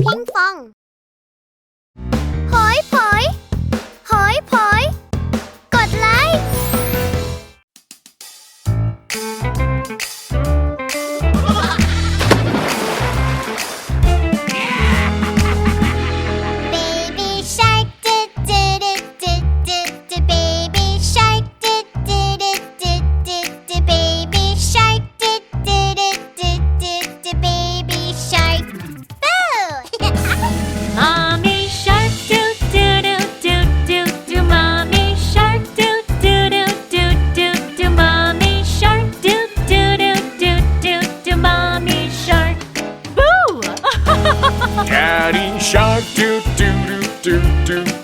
พิงฟองหอยผอยหอยผอย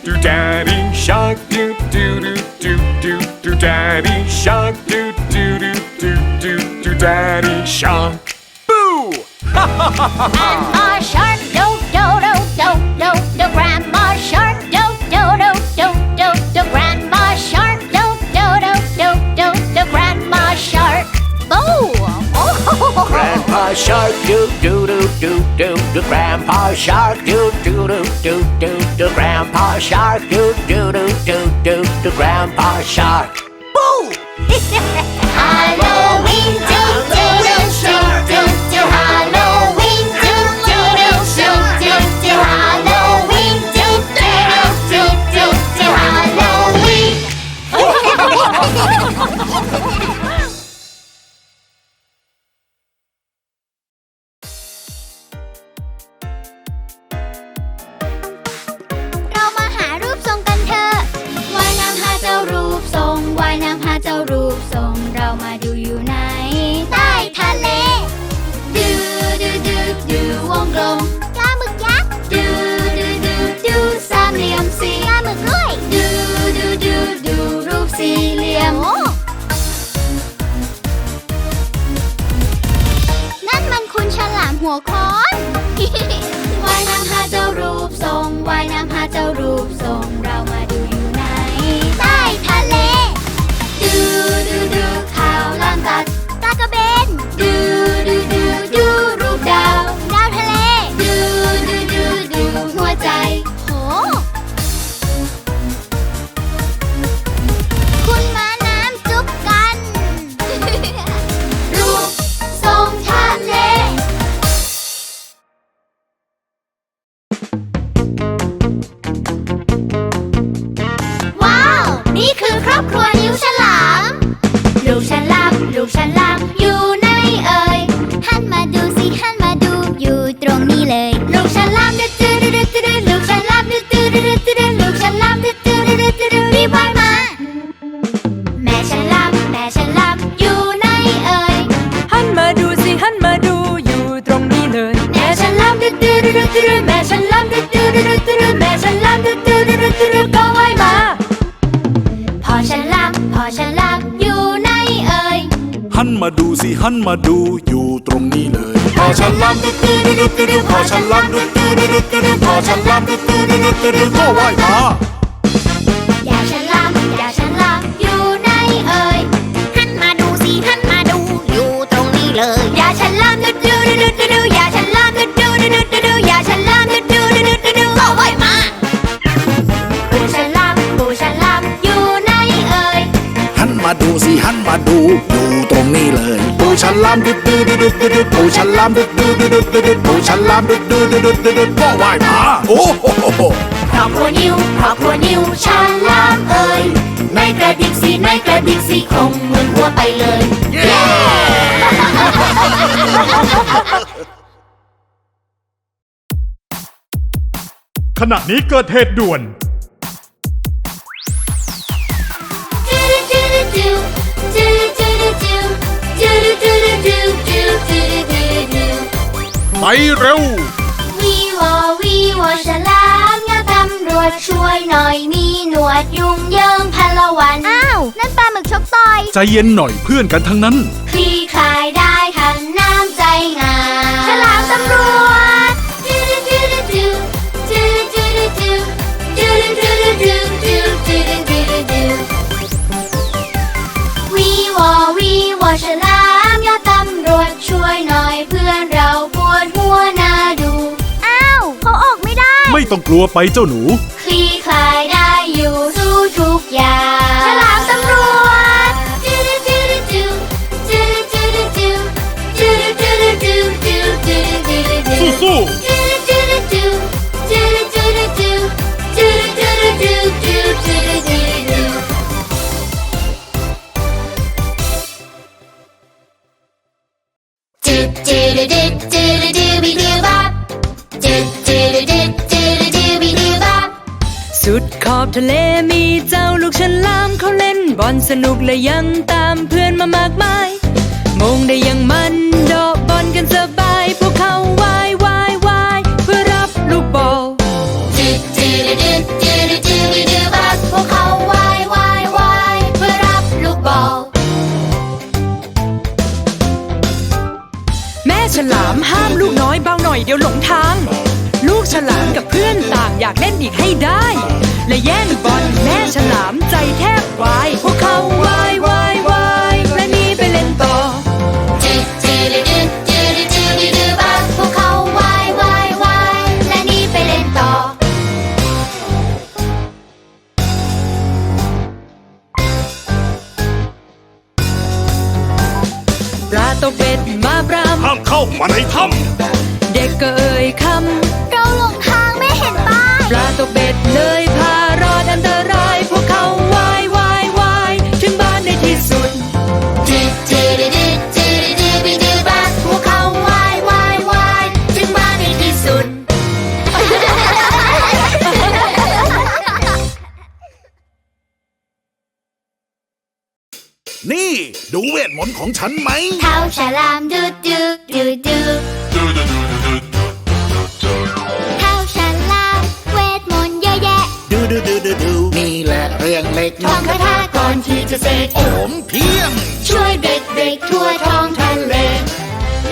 do Daddy shark do do do do do do Daddy shark do do do do do do Daddy shark Boo! Grandma shark, Shark do do do do do do Grandpa Shark do do do do do do Grandpa Shark do do do do do do Grandpa Shark Boo! Halloween, ดืดดืดดืดดืดแม่ฉันลำดืดดืดดืดดืดแม่ฉันลำดืดดืดดืดดืดก็ว่ายมา พอฉันลำพอฉันลำอยู่ไหนเอ่ยหันมาดูสิหันมาดูอยู่ตรงนี้เลย พอฉันลำดึกดึกดึกดึกดึกพอฉันลำดึกดึกดึกดึกดึกพอฉันลำดึกดึกดึกดึกดึกก็ว่ายมา มาดูสิหันมาดูอยู่ตรงนี้เลยปูฉันลำดึกดึกดึกดึกดึกปูฉันลำดึกดึกดึกดึกดึกปูฉันลำดึกดึกดึกดึกดึกก็ว่ายมาโอ้โหครอบครัวนิวครอบครัวนิวฉลามเอ่ยในกระดิกสีในกระดิกสีคงเหมือนหัวไปเลยเย้ขณะนี้เกิดเหตุด่วน ไปเร็ว วีวอวีวอฉลามเงาตำรวจช่วยหน่อยมีหนวดยุงเยิงพลวัน อ้าว นั่นปลาหมึกชกต่อย ใจเย็นหน่อยเพื่อนกันทั้งนั้น คลี่คลายได้ ต้องกลัวไปเจ้าหนู คลี่คลายได้อยู่สู้ทุกอย่างฉลามตำรวจจูดูจูดูจูจูดูจูดูจูดูจูดูจูจูดูจูดูจูสู้จู สุดขอบทะเลมีเจ้าลูกฉลามเขาเล่นบอลสนุกและยังตามเพื่อนมามากมาย มงได้ยังมัน มนต์ของฉันไหมเท้าฉลามดูดูดูดูเท้าฉลามเวทมนต์เยอะแยะดูดูดูดูดูนี่แหละเรื่องเล็กท่องคาถาก่อนที่จะเสกโอมเพียง ช่วยเด็กๆทั่วท้องทะเล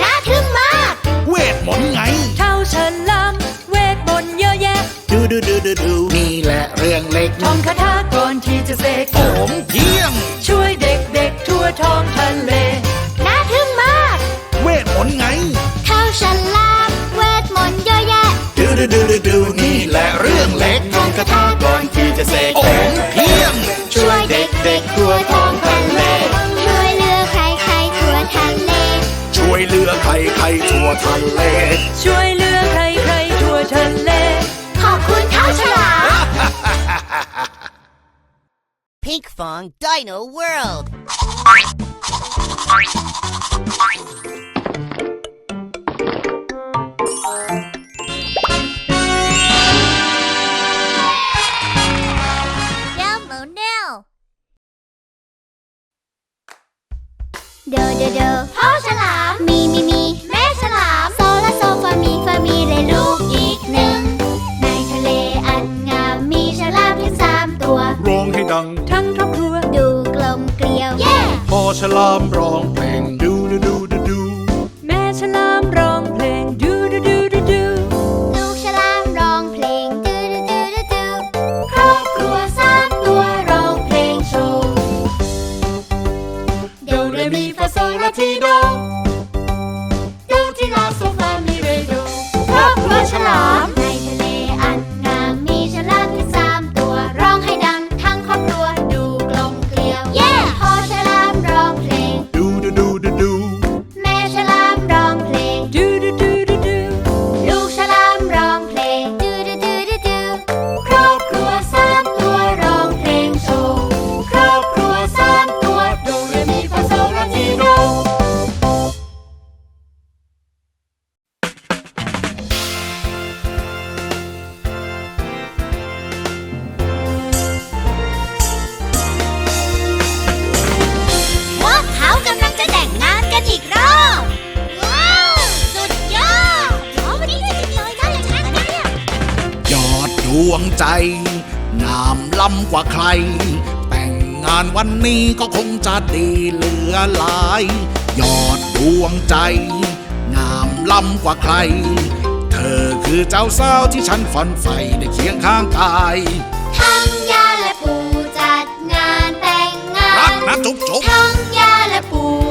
น่าทึ่งมาก เวทมนต์ไงเท่าฉลามเวทมนต์เยอะแยะดูดูดูดูดูนี่แหละเรื่องเล็กท่องคาถาก่อนที่จะเสกโอมเพียง ช่วยาถาก่อนที่จะเสกโอมเพียงช่วยเด็กๆทั่วท้องทะเลช่วยเหลือใครๆทั่วทะเลช่วยเหลือใครใครทั่วทะเล ช่วยเหลือใครๆทั่วทะเล ขอบคุณเท้าฉลาม Pink Fong Dino World. เดอเดอเดอพ่อฉลาม มีมีมีแม่ฉลาม โซและโซฟามีฟามีและลูกอีกหนึ่ง ในทะเลอันงามมีฉลามเพียงสามตัวำร้องให้ดัง ทั้งครอบครัว ดูกลมเกลียว เย่ พอฉลามร้องเพลงดูดูดูดูดู ใจ งามล้ำกว่าใคร เธอคือเจ้าสาวที่ฉันฝันใฝ่ได้เคียงข้างกายทั้งยาและปู่จัดงานแต่งงารักนนะจุ๊บจุ๊บทั้งยาและปู่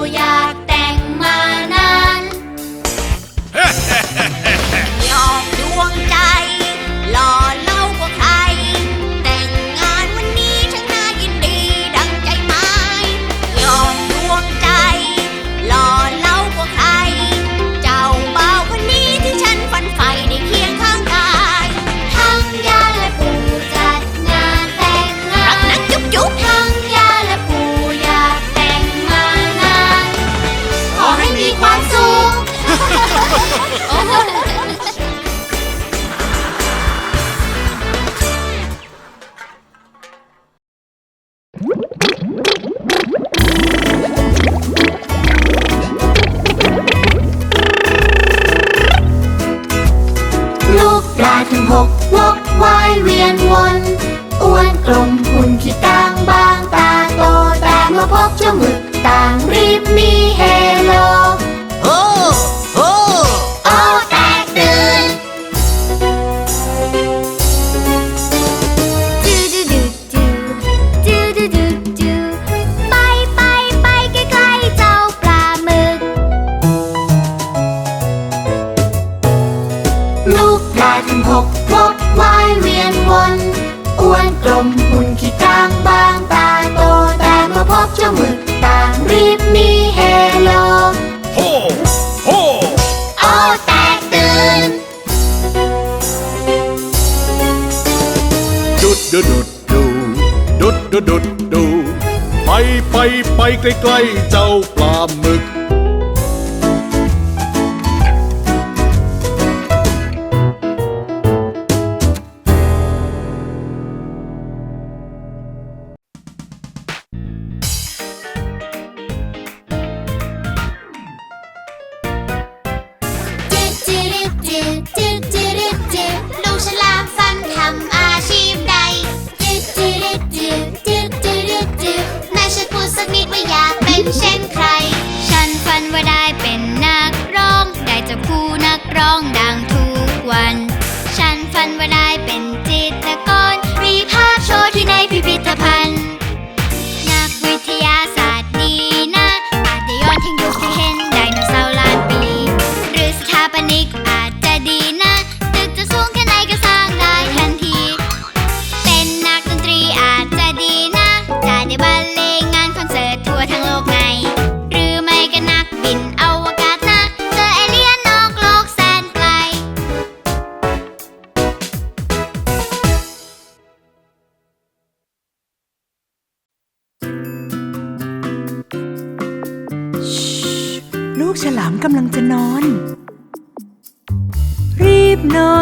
贵妃贵胄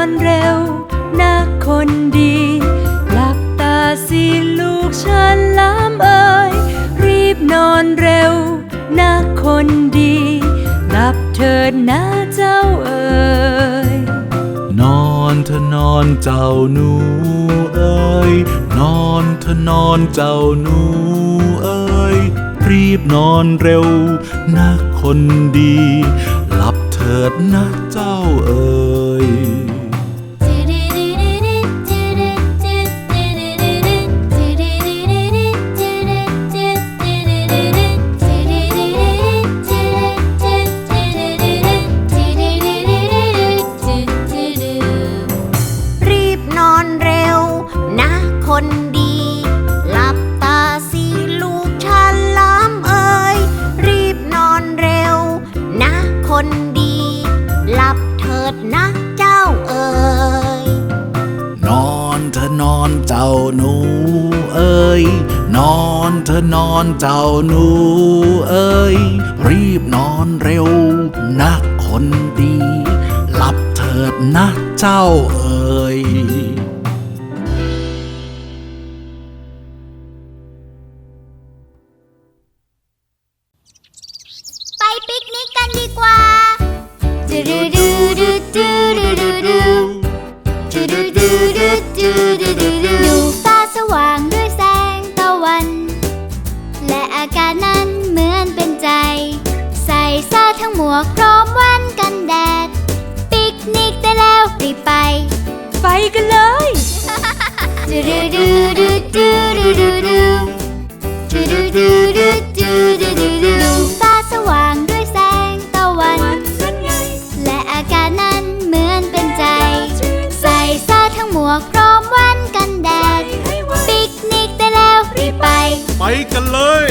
อนเร็วนัคนดีหลับตาสิลูกฉันล้ำเอ่ยรีบนอนเร็วนัคนดีหลับเถิดนะเจ้าเอ่ยนอนเถนอนเจ้าหนูเอ่ยนอนเถนอนเจ้าหนูเอ่ยรีบนอนเร็วนัคนดีหลับเถิดนะเจ้าเอ่ย หนูเอ้ยนอนเธอนอนเจ้าหนูเอ้ยรีบนอนเร็วนะคนดี หลับเถิดนะเจ้า นั้นเหมือนเป็นใจ ใส่ซาทั้งหมวกพร้อมแว่นกันแดด ปิกนิกได้แล้วรีบไป ไปกันเลยดูดูดูดูดูดูดูดูดูดูดูดูดูดูดูดูตาสว่างด้วยแสงตะวัน และอากาศนั้นเหมือนเป็นใจ ใส่ซาทั้งหมวกพร้อมแว่นกันแดด ปิกนิกได้แล้วรีบไป ไปกันเลย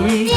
আমি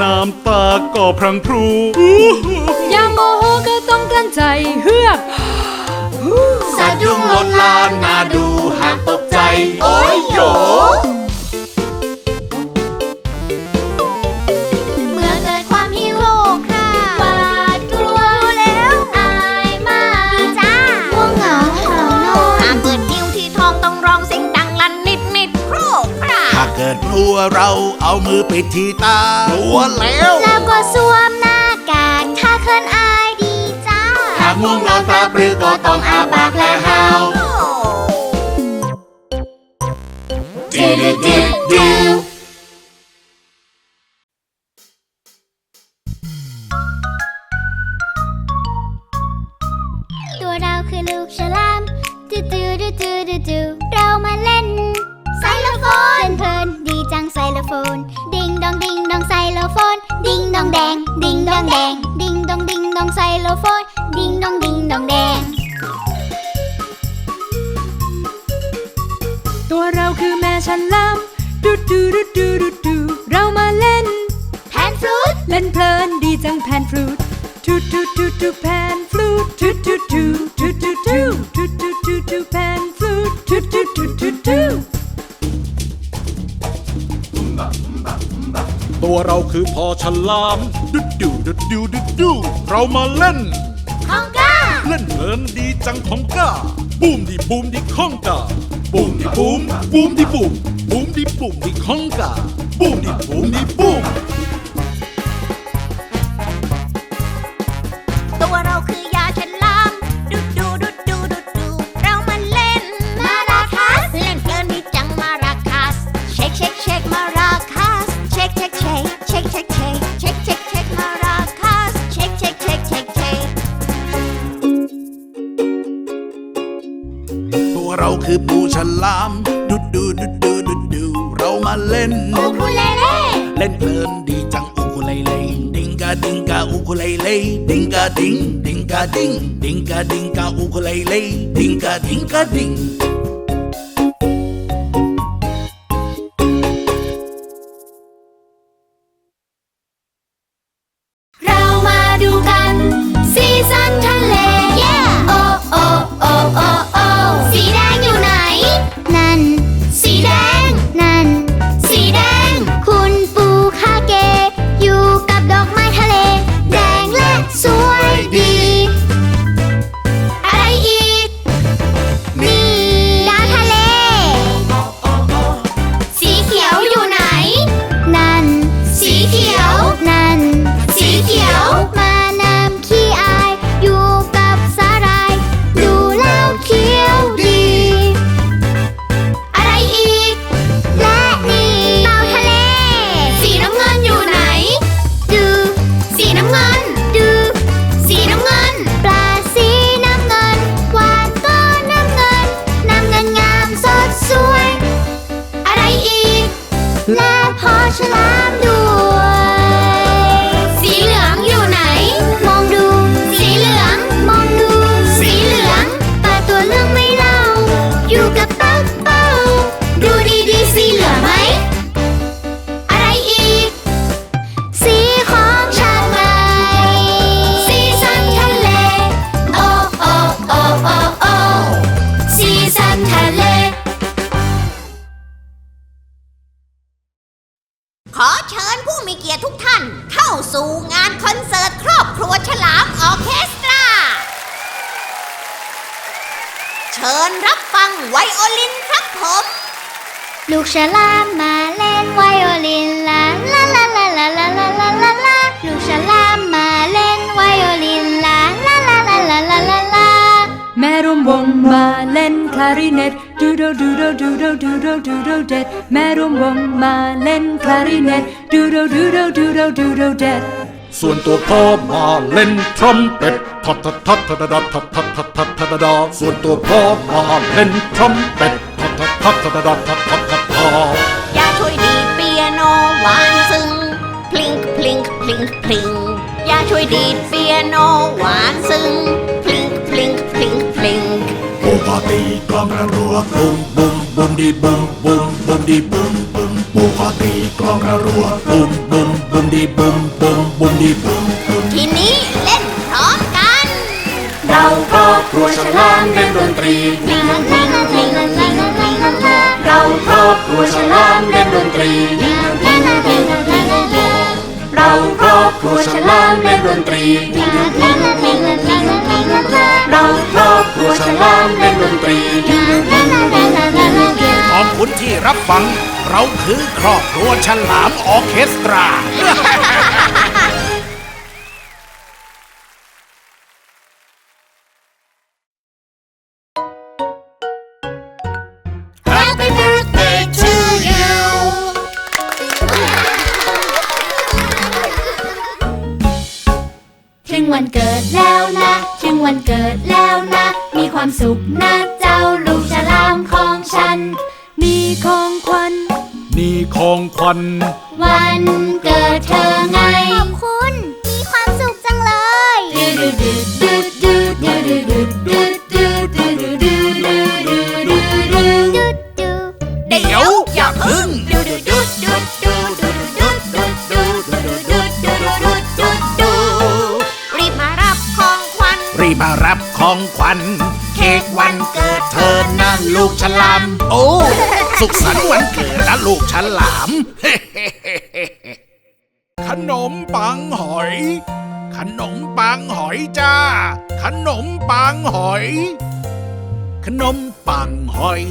น้ำตาก็พรังพรู วเราเอามือปิดที่ตาหัวแล้ว แล้วก็สวมหน้ากากถ้าเคินอายดีจ้าถ้ากง่วงนอนตาปรือก็ต้องอาปากและหาวตัวเราคือลูกฉลามดูดูดูดูดู ดองแดง ดิงดองแดง ดิงดองดิงดองไซโลโฟน ดิงดองดิงดองแดง ตัวเราคือแม่ฉันล้ำดูดูดูดูดูดูเรามาเล่น แพนฟลูตเล่นเพลินดีจังแพนฟลูตดูดูดูดูแพนฟลูทูทูดูดูดูดูดูดูดูแพนฟลูทูดูดูดูดู ตัวเราคือพอฉลามดุดดูดุดดูดุดดูเรามาเล่น ทองก้า เล่นเพลินดีจังทองก้า บูมดีบูมดีข้องก้าบูมดีบูมบูมดีบูมบูมดีบูมดีข้องก้าบูมดีบูมดีบูม hey, dinga ding, dinga ding, dinga dinga ukulele, dinga dinga ding. ฉลามมาเล่นไวโอลินลาลาลาลาลาลาลาลาลาลาลูกฉลามมาเล่นไวโอลินลาลาลาลาลาลาลาลาแม่รวมวงมาเล่นคลาริเนตดูโดดูโดดูโดดูโดดูโดเด็ดแม่รวมวงมาเล่นคลาริเนตดูโดดูโดดูโดดูโดเด็ดส่วนตัวพ่อมาเล่นทรัมเป็ตทัดทัดทัดทัดทัดทัดทัดทัดทัดทัดทัดส่วนตัวพ่อมาเล่นทรัมเป็ตทัดทัดทัดทัดทัดทัดทัดทัดทัด อย่าช่วยดีเปียโนหวานซึ้งพลิงพลิงพลิงพลิงอย่าช่วยดีเปียโนหวานซึ้งพลิงพลิงพลิงพลิงปูก็ตีกลองระรัวบุ้มบุ้มบุ้มดีบุ้มบุ้มบุ้มดีบุ้มบุ้มปูก็ตีกลองระรัวบุ้มบุ้มบุ้มดีบุ้มบุ้มบุ้มดีบุมบุมทีนี้เล่นพร้อมกัน เราครอบครัวฉลามเล่นดนตรีลิงลิงลิงลิง อบครัวฉลามเล่นดนตรีลิงลิงลิงลิงลิงเราครอบครัวฉลามเล่นดนตรีลิงลิงลิงลิงลิงลิงลาเราครอบครัวฉลามเล่นดนตรีลิงลิงลิงลิงลิงลิงขอบคุณที่รับฟัง เราคือครอบครัวฉลามออเคสตรา วันเกิดแล้วนะ มีความสุขนะเจ้าลูกฉลามของฉัน มีของขวัญนี่ของขวัญวันเกิดเธอไง ขอบคุณ มีความสุขจังเลยดูดูดูดู ลูกฉลาม โอ้ สุขสันต์วันเกิดนะลูกฉลาม ขนมปังหอย ขนมปังหอยจ้า ขนมปังหอย ขนมปังหอย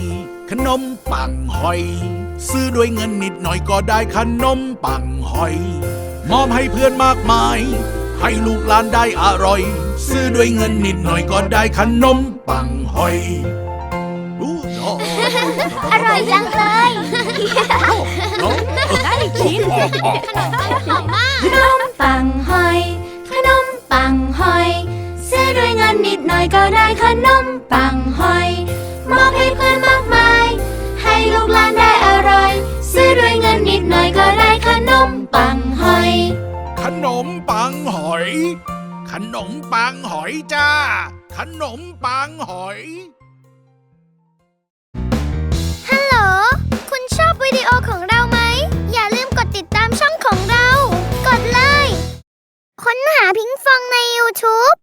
ขนมปังหอย ซื้อด้วยเงินนิดหน่อยก็ได้ขนมปังหอย มอบให้เพื่อนมากมาย ให้ลูกหลานได้อร่อย ซื้อด้วยเงินนิดหน่อยก็ได้ขนมปังหอย อร่อยจังเลยได้ชิ้นหอมมาก ขนมปังหอย ขนมปังหอยซื้อด้วยเงินนิดหน่อยก็ได้ขนมปังหอย มอบให้เพื่อนมากมาย ให้ลูกหลานได้อร่อย ซื้อด้วยเงินนิดหน่อยก็ได้ขนมปังหอย ขนมปังงหอย ขนมปังหอยจ้า ขนมปังหอย วิดีโอของเราไหม อย่าลืมกดติดตามช่องของเรา กดเลย ค้นหาพิงฟองใน YouTube